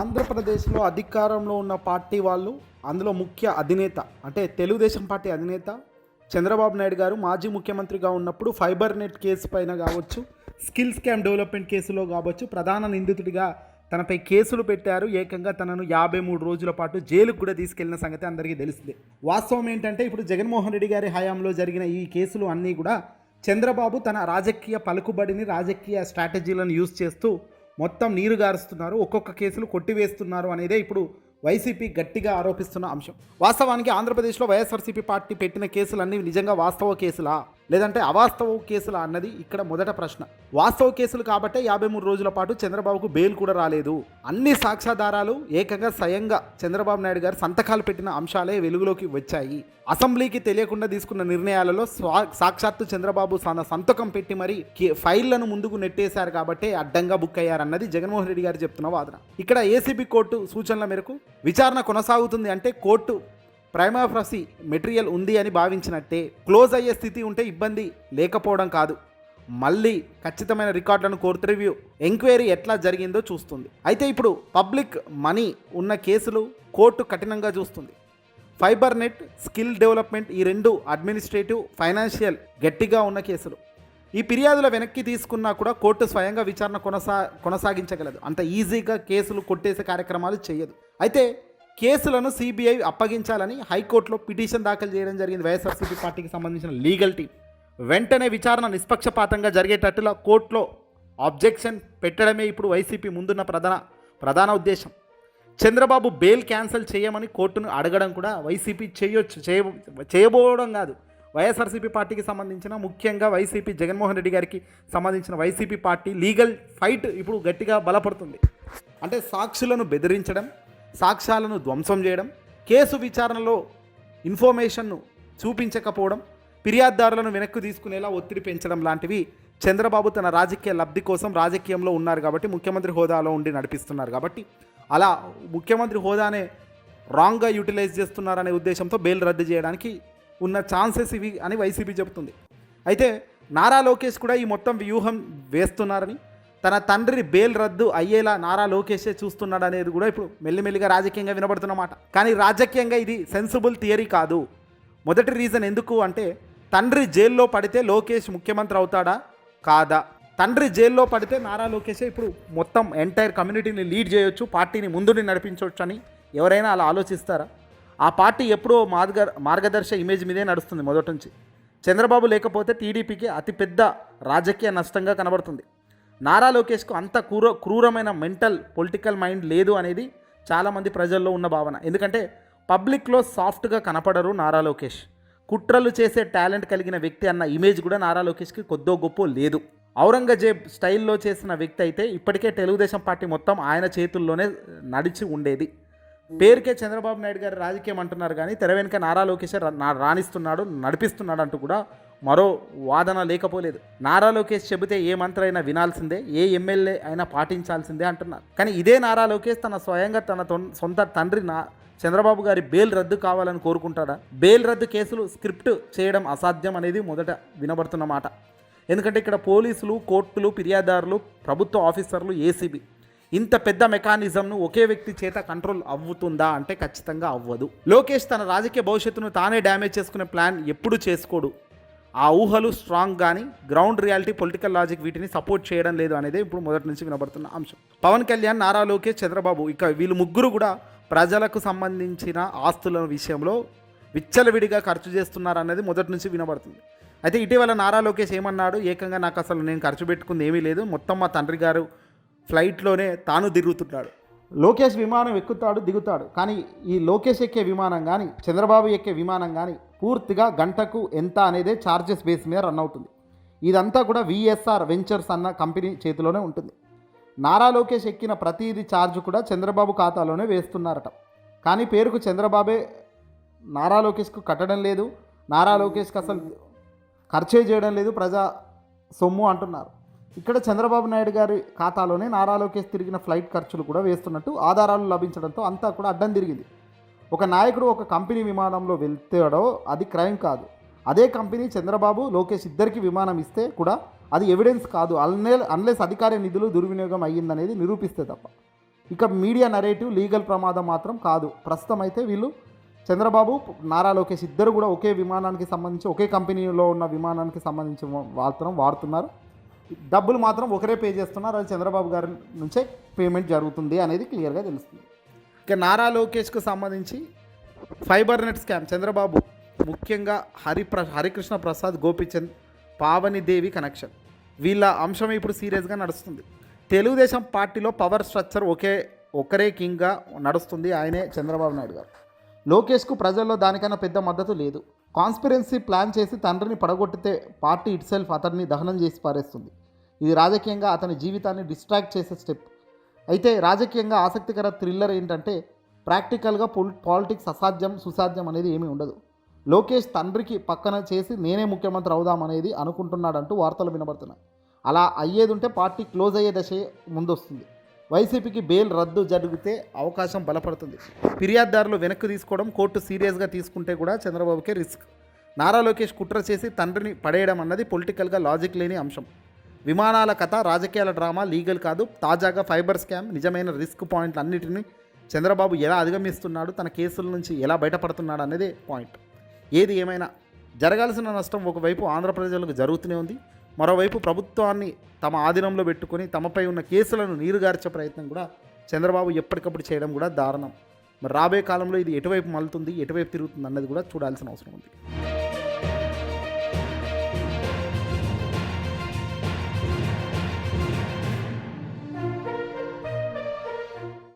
ఆంధ్రప్రదేశ్లో అధికారంలో ఉన్న పార్టీ వాళ్ళు అందులో ముఖ్య అధినేత అంటే తెలుగుదేశం పార్టీ అధినేత చంద్రబాబు నాయుడు గారు మాజీ ముఖ్యమంత్రిగా ఉన్నప్పుడు ఫైబర్ నెట్ కేసు పైన కావచ్చు స్కిల్ స్కామ్ డెవలప్మెంట్ కేసులో కావచ్చు ప్రధాన నిందితుడిగా తనపై కేసులు పెట్టారు. ఏకంగా తనను యాభై మూడు రోజుల పాటు జైలుకు కూడా తీసుకెళ్ళిన సంగతి అందరికీ తెలిసిందే. వాస్తవం ఏంటంటే ఇప్పుడు జగన్మోహన్ రెడ్డి గారి హయాంలో జరిగిన ఈ కేసులు అన్నీ కూడా చంద్రబాబు తన రాజకీయ పలుకుబడిని రాజకీయ స్ట్రాటజీలను యూజ్ చేస్తూ మొత్తం నీరు గారుస్తున్నారు ఒక్కొక్క కేసులు కొట్టివేస్తున్నారు అనేదే ఇప్పుడు వైసీపీ గట్టిగా ఆరోపిస్తున్న అంశం. వాస్తవానికి ఆంధ్రప్రదేశ్లో వైఎస్ఆర్సీపీ పార్టీ పెట్టిన కేసులన్నీ నిజంగా వాస్తవ కేసులా? లేదంటే అవాస్తవ కేసులు అన్నది ఇక్కడ మొదట ప్రశ్న. వాస్తవ కేసులు కాబట్టే యాభై మూడు రోజుల పాటు చంద్రబాబుకు బెయిల్ కూడా రాలేదు. అన్ని సాక్ష్యాధారాలు ఏకంగా స్వయంగా చంద్రబాబు నాయుడు గారు సంతకాలు పెట్టిన అంశాలే వెలుగులోకి వచ్చాయి. అసెంబ్లీకి తెలియకుండా తీసుకున్న నిర్ణయాలలో స్వా- సాక్షాత్తు చంద్రబాబు తన సంతకం పెట్టి మరి ఫైళ్ళను ముందుకు నెట్టేశారు కాబట్టి అడ్డంగా బుక్ అయ్యారన్నది జగన్మోహన్ రెడ్డి గారు చెప్తున్న వాదన. ఇక్కడ ఏసీబీ కోర్టు సూచనల మేరకు విచారణ కొనసాగుతుంది అంటే కోర్టు ప్రైమాఫ్రసీ మెటీరియల్ ఉంది అని భావించినట్టే క్లోజ్ అయ్యే స్థితి ఉంటే ఇబ్బంది లేకపోవడం కాదు. మళ్ళీ ఖచ్చితమైన రికార్డులను కోర్టు రివ్యూ ఎంక్వైరీ ఎట్లా జరిగిందో చూస్తుంది. అయితే ఇప్పుడు పబ్లిక్ మనీ ఉన్న కేసులు కోర్టు కఠినంగా చూస్తుంది. ఫైబర్ నెట్ స్కిల్ డెవలప్మెంట్ ఈ రెండు అడ్మినిస్ట్రేటివ్ ఫైనాన్షియల్ గట్టిగా ఉన్న కేసులు. ఈ ఫిర్యాదుల వెనక్కి తీసుకున్నా కూడా కోర్టు స్వయంగా విచారణ కొనసా కొనసాగించగలదు. అంత ఈజీగా కేసులు కొట్టేసే కార్యక్రమాలు చేయదు. అయితే కేసులను సిబిఐ అప్పగించాలని హైకోర్టులో పిటిషన్ దాఖలు చేయడం జరిగింది. వైఎస్ఆర్సీపీ పార్టీకి సంబంధించిన లీగల్ టీం వెంటనే విచారణ నిష్పక్షపాతంగా జరిగేటట్టులా కోర్టులో ఆబ్జెక్షన్ పెట్టడమే ఇప్పుడు వైసీపీ ముందున్న ప్రధాన ప్రధాన ఉద్దేశం. చంద్రబాబు బెయిల్ క్యాన్సిల్ చేయమని కోర్టును అడగడం కూడా వైసీపీ చేయొచ్చు చేయ చేయబోవడం కాదు. వైఎస్ఆర్సీపీ పార్టీకి సంబంధించిన ముఖ్యంగా వైసీపీ జగన్మోహన్ రెడ్డి గారికి సంబంధించిన వైసీపీ పార్టీ లీగల్ ఫైట్ ఇప్పుడు గట్టిగా బలపడుతుంది. అంటే సాక్షులను బెదిరించడం సాక్ష్యాలను ధ్వంసం చేయడం కేసు విచారణలో ఇన్ఫర్మేషన్ను చూపించకపోవడం ఫిర్యాదుదారులను వెనక్కి తీసుకునేలా ఒత్తిడి పెంచడం లాంటివి చంద్రబాబు తన రాజకీయ లబ్ధి కోసం రాజకీయంలో ఉన్నారు కాబట్టి ముఖ్యమంత్రి హోదాలో ఉండి నడిపిస్తున్నారు కాబట్టి అలా ముఖ్యమంత్రి హోదానే రాంగ్గా యూటిలైజ్ చేస్తున్నారనే ఉద్దేశంతో బెయిల్ రద్దు చేయడానికి ఉన్న ఛాన్సెస్ ఇవి అని వైసీపీ చెబుతుంది. అయితే నారా లోకేష్ కూడా ఈ మొత్తం వ్యూహం వేస్తున్నారని తన తండ్రి బెయిల్ రద్దు అయ్యేలా నారా లోకేషే చూస్తున్నాడు అనేది కూడా ఇప్పుడు మెల్లిమెల్లిగా రాజకీయంగా వినబడుతున్నమాట కానీ రాజకీయంగా ఇది సెన్సిబుల్ థియరీ కాదు. మొదటి రీజన్ ఎందుకు అంటే తండ్రి జైల్లో పడితే లోకేష్ ముఖ్యమంత్రి అవుతాడా? కాదా. తండ్రి జైల్లో పడితే నారా లోకేషే ఇప్పుడు మొత్తం ఎంటైర్ కమ్యూనిటీని లీడ్ చేయొచ్చు పార్టీని ముందుని నడిపించవచ్చు అని ఎవరైనా అలా ఆలోచిస్తారా? ఆ పార్టీ ఎప్పుడో మార్గ మార్గదర్శ ఇమేజ్ మీదే నడుస్తుంది మొదటి నుంచి. చంద్రబాబు లేకపోతే టీడీపీకి అతిపెద్ద రాజకీయ నష్టంగా కనబడుతుంది. నారా లోకేష్కు అంత క్రూర క్రూరమైన మెంటల్ పొలిటికల్ మైండ్ లేదు అనేది చాలామంది ప్రజల్లో ఉన్న భావన. ఎందుకంటే పబ్లిక్లో సాఫ్ట్గా కనపడరు నారా లోకేష్. కుట్రలు చేసే టాలెంట్ కలిగిన వ్యక్తి అన్న ఇమేజ్ కూడా నారా లోకేష్కి కొద్దో గొప్ప లేదు. ఔరంగజేబ్ స్టైల్లో చేసిన వ్యక్తి అయితే ఇప్పటికే తెలుగుదేశం పార్టీ మొత్తం ఆయన చేతుల్లోనే నడిచి ఉండేది. పేరుకే చంద్రబాబు నాయుడు గారు రాజకీయం అంటున్నారు కానీ తెర వెనుక నారా లోకేష్ రా- రాణిస్తున్నాడు నడిపిస్తున్నాడు అంటూ కూడా మరో వాదన లేకపోలేదు. నారా లోకేష్ చెబితే ఏ మంత్రి అయినా వినాల్సిందే ఏ ఎమ్మెల్యే అయినా పాటించాల్సిందే అంటున్నారు. కానీ ఇదే నారా లోకేష్ తన స్వయంగా తన సొంత తండ్రి నా చంద్రబాబు గారి బెయిల్ రద్దు కావాలని కోరుకుంటాడా? బెయిల్ రద్దు కేసులు స్క్రిప్ట్ చేయడం అసాధ్యం అనేది మొదట వినబడుతున్న మాట. ఎందుకంటే ఇక్కడ పోలీసులు కోర్టులు ఫిర్యాదారులు ప్రభుత్వ ఆఫీసర్లు ఏసీబీ ఇంత పెద్ద మెకానిజంను ఒకే వ్యక్తి చేత కంట్రోల్ అవ్వుతుందా అంటే ఖచ్చితంగా అవ్వదు. లోకేష్ తన రాజకీయ భవిష్యత్తును తానే డ్యామేజ్ చేసుకునే ప్లాన్ ఎప్పుడు చేసుకోడు? ఆ ఊహలు స్ట్రాంగ్ కానీ గ్రౌండ్ రియాలిటీ పొలిటికల్ లాజిక్ వీటిని సపోర్ట్ చేయడం లేదు అనేది ఇప్పుడు మొదటి నుంచి వినబడుతున్న అంశం. పవన్ కళ్యాణ్ నారా లోకేష్ చంద్రబాబు ఇక వీళ్ళు ముగ్గురు కూడా ప్రజలకు సంబంధించిన ఆస్తుల విషయంలో విచ్చలవిడిగా ఖర్చు చేస్తున్నారన్నది మొదటి నుంచి వినబడుతుంది. అయితే ఇటీవల నారా లోకేష్ ఏమన్నాడు? ఏకంగా నాకు అసలు నేను ఖర్చు పెట్టుకుంది ఏమీ లేదు. మొత్తం మా తండ్రి గారు ఫ్లైట్లోనే తాను తిరుగుతున్నాడు. లోకేష్ విమానం ఎక్కుతాడు దిగుతాడు. కానీ ఈ లోకేష్ ఎక్కే విమానం కానీ చంద్రబాబు ఎక్కే విమానం కానీ పూర్తిగా గంటకు ఎంత అనేదే ఛార్జెస్ బేస్ మీద రన్ అవుతుంది. ఇదంతా కూడా విఎస్ఆర్ వెంచర్స్ అన్న కంపెనీ చేతిలోనే ఉంటుంది. నారా లోకేష్ ఎక్కిన ప్రతిదీ ఛార్జ్ కూడా చంద్రబాబు ఖాతాలోనే వేస్తున్నారట. కానీ పేరుకు చంద్రబాబే నారా లోకేష్కు కట్టడం లేదు. నారా లోకేష్కి అసలు ఖర్చే చేయడం లేదు. ప్రజా సొమ్ము అంటున్నారు. ఇక్కడ చంద్రబాబు నాయుడు గారి ఖాతాలోనే నారా లోకేష్ తిరిగిన ఫ్లైట్ ఖర్చులు కూడా వేస్తున్నట్టు ఆధారాలు లభించడంతో అంతా కూడా అడ్డం తిరిగింది. ఒక నాయకుడు ఒక కంపెనీ విమానంలో వెళ్తాడో అది క్రైమ్ కాదు. అదే కంపెనీ చంద్రబాబు లోకేష్ ఇద్దరికి విమానం ఇస్తే కూడా అది ఎవిడెన్స్ కాదు. అన్లే అన్లెస్ అధికార నిధులు దుర్వినియోగం అయ్యిందనేది నిరూపిస్తే తప్ప. ఇక మీడియా నరేటివ్ లీగల్ ప్రమాదం మాత్రం కాదు. ప్రస్తుతం అయితే వీళ్ళు చంద్రబాబు నారా లోకేష్ ఇద్దరు కూడా ఒకే విమానానికి సంబంధించి ఒకే కంపెనీలో ఉన్న విమానానికి సంబంధించి మాత్రం వాడుతున్నారు. డబ్బులు మాత్రం ఒకరే పే చేస్తున్నారు. అది చంద్రబాబు గారి నుంచే పేమెంట్ జరుగుతుంది అనేది క్లియర్గా తెలుస్తుంది. ఇక నారా లోకేష్కు సంబంధించి ఫైబర్ నెట్ స్కామ్. చంద్రబాబు ముఖ్యంగా హరిప్ర హరికృష్ణ ప్రసాద్ గోపిచంద్ పావనిదేవి కనెక్షన్. వీళ్ళ అంశం ఇప్పుడు సీరియస్గా నడుస్తుంది. తెలుగుదేశం పార్టీలో పవర్ స్ట్రక్చర్ ఒకే ఒకరే కింగ్గా నడుస్తుంది ఆయనే చంద్రబాబు నాయుడు గారు. లోకేష్కు ప్రజల్లో దానికన్నా పెద్ద మద్దతు లేదు. కాన్స్పిరెన్సీ ప్లాన్ చేసి తండ్రిని పడగొట్టితే పార్టీ ఇట్ సెల్ఫ్ అతన్ని దహనం చేసి పారేస్తుంది. ఇది రాజకీయంగా అతని జీవితాన్ని డిస్ట్రాక్ట్ చేసే స్టెప్. అయితే రాజకీయంగా ఆసక్తికర థ్రిల్లర్ ఏంటంటే ప్రాక్టికల్గా పొల్ పాలిటిక్స్ అసాధ్యం సుసాధ్యం అనేది ఏమీ ఉండదు. లోకేష్ తండ్రికి పక్కన చేసి నేనే ముఖ్యమంత్రి అవుదామనేది అనుకుంటున్నాడంటూ వార్తలు వినబడుతున్నాయి. అలా అయ్యేది ఉంటే పార్టీ క్లోజ్ అయ్యే దశే ముందొస్తుంది. వైసీపీకి బెయిల్ రద్దు జరిగితే అవకాశం బలపడుతుంది. ఫిర్యాదుదారులు వెనక్కి తీసుకోవడం కోర్టు సీరియస్గా తీసుకుంటే కూడా చంద్రబాబుకే రిస్క్. నారా లోకేష్ కుట్ర చేసి తండ్రిని పడేయడం అన్నది పొలిటికల్గా లాజిక్ లేని అంశం. విమానాల కథ రాజకీయాల డ్రామా లీగల్ కాదు. తాజాగా ఫైబర్ స్కామ్ నిజమైన రిస్క్ పాయింట్లు అన్నిటిని చంద్రబాబు ఎలా అధిగమిస్తున్నాడు తన కేసుల నుంచి ఎలా బయటపడుతున్నాడు అనేది పాయింట్. ఏది ఏమైనా జరగాల్సిన నష్టం ఒకవైపు ఆంధ్ర ప్రజలకు జరుగుతూనే ఉంది. మరోవైపు ప్రభుత్వాన్ని తమ ఆధీనంలో పెట్టుకొని తమపై ఉన్న కేసులను నీరుగార్చే ప్రయత్నం కూడా చంద్రబాబు ఎప్పటికప్పుడు చేయడం కూడా దారుణం. మరి రాబోయే కాలంలో ఇది ఎటువైపు మలుతుంది ఎటువైపు తిరుగుతుంది అన్నది కూడా చూడాల్సిన అవసరం ఉంది.